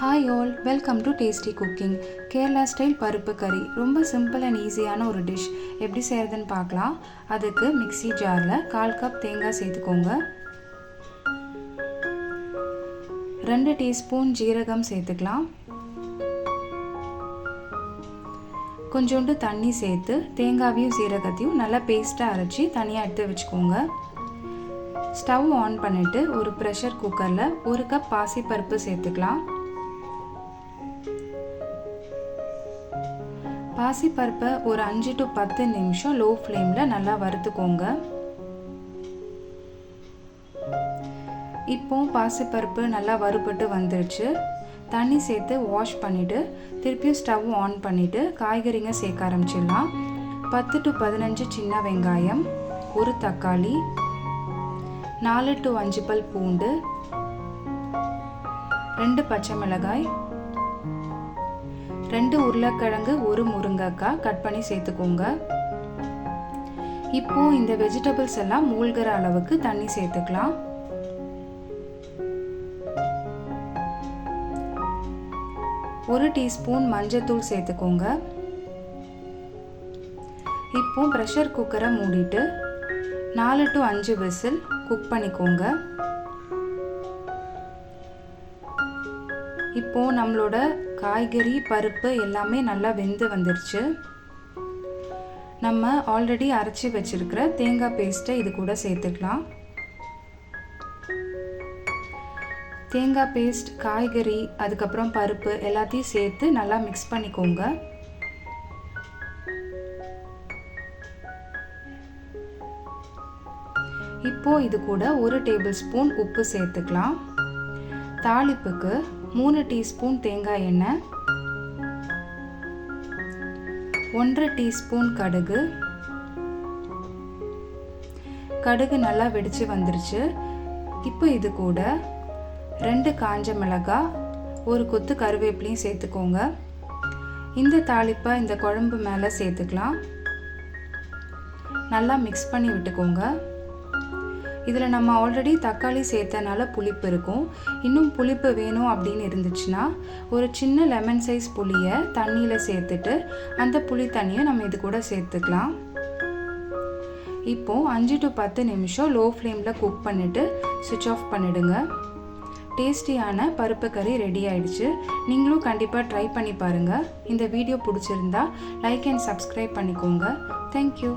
Hi all welcome to tasty cooking Kerala style பருப்பு கறி ரொம்ப சிம்பிள் அண்ட் ஈஸியான ஒரு டிஷ் எப்படி செய்கிறதுன்னு பார்க்கலாம். அதுக்கு மிக்ஸி ஜாரில் கால் கப் தேங்காய் சேர்த்துக்கோங்க. ரெண்டு டீஸ்பூன் ஜீரகம் சேர்த்துக்கலாம். கொஞ்சோண்டு தண்ணி சேர்த்து தேங்காவையும் சீரகத்தையும் நல்லா பேஸ்ட்டாக அரைச்சி தனியாக எடுத்து வச்சுக்கோங்க. ஸ்டவ் ஆன் பண்ணிவிட்டு ஒரு ப்ரெஷர் குக்கரில் ஒரு கப் பாசிப்பருப்பு சேர்த்துக்கலாம். பாசிப்பருப்பை ஒரு அஞ்சு டு பத்து நிமிஷம் லோ ஃப்ளேமில் நல்லா வறுத்துக்கோங்க. இப்போ பாசிப்பருப்பு நல்லா வறுபட்டு வந்துடுச்சு தண்ணி சேர்த்து வாஷ் பண்ணிவிட்டு திருப்பியும் ஸ்டவ் ஆன் பண்ணிவிட்டு காய்கறிங்க சேர்க்க ஆரம்பிச்சிடலாம். பத்து டு பதினஞ்சு சின்ன வெங்காயம் ஒரு தக்காளி நாலு டு அஞ்சு பல் பூண்டு ரெண்டு பச்சை மிளகாய் ரெண்டு உருளைக்கிழங்கு ஒரு முருங்கைக்காய் கட் பண்ணி சேர்த்துக்கோங்க. இப்போ இந்த வெஜிடபிள்ஸ் எல்லாம் மூழ்கிற அளவுக்கு தண்ணி சேர்த்துக்கலாம். ஒரு டீஸ்பூன் மஞ்சத்தூள் சேர்த்துக்கோங்க. இப்போ ப்ரெஷர் குக்கரை மூடிட்டு நாலு டு அஞ்சு விசில் குக் பண்ணிக்கோங்க. இப்போ நம்மளோட காய்கறி பருப்பு எல்லாமே நல்லா வெந்து வந்துருச்சு. நம்ம ஆல்ரெடி அரைச்சி வச்சிருக்கிற தேங்காய் பேஸ்ட்டை இது கூட சேர்த்துக்கலாம். தேங்காய் பேஸ்ட் காய்கறி அதுக்கப்புறம் பருப்பு எல்லாத்தையும் சேர்த்து நல்லா மிக்ஸ் பண்ணிக்கோங்க. இப்போ இது கூட ஒரு டேபிள் ஸ்பூன் உப்பு சேர்த்துக்கலாம். தாளிப்புக்கு மூணு டீஸ்பூன் தேங்காய் எண்ணெய் ஒன்றரை டீஸ்பூன் கடுகு. கடுகு நல்லா வெடிச்சு வந்துருச்சு. இப்போ இது கூட ரெண்டு காஞ்ச மிளகாய் ஒரு கொத்து கருவேப்பிலையும் சேர்த்துக்கோங்க. இந்த தாளிப்பை இந்த குழம்பு மேலே சேர்த்துக்கலாம். நல்லா மிக்ஸ் பண்ணி விட்டுக்கோங்க. இதில் நம்ம ஆல்ரெடி தக்காளி சேர்த்தனால புளிப்பு இருக்கும். இன்னும் புளிப்பு வேணும் அப்படின்னு இருந்துச்சுன்னா ஒரு சின்ன லெமன் சைஸ் புளியை தண்ணியில் சேர்த்துட்டு அந்த புளி தண்ணியை நம்ம இது கூட சேர்த்துக்கலாம். இப்போது அஞ்சு டு பத்து நிமிஷம் லோ ஃப்ளேமில் குக் பண்ணிவிட்டு சுவிட்ச் ஆஃப் பண்ணிவிடுங்க டேஸ்டியான பருப்பு கறி ரெடி ஆயிடுச்சு. நீங்களும் கண்டிப்பாக ட்ரை பண்ணி பாருங்கள் இந்த வீடியோ பிடிச்சிருந்தா லைக் அண்ட் சப்ஸ்கிரைப் பண்ணிக்கோங்க. Thank you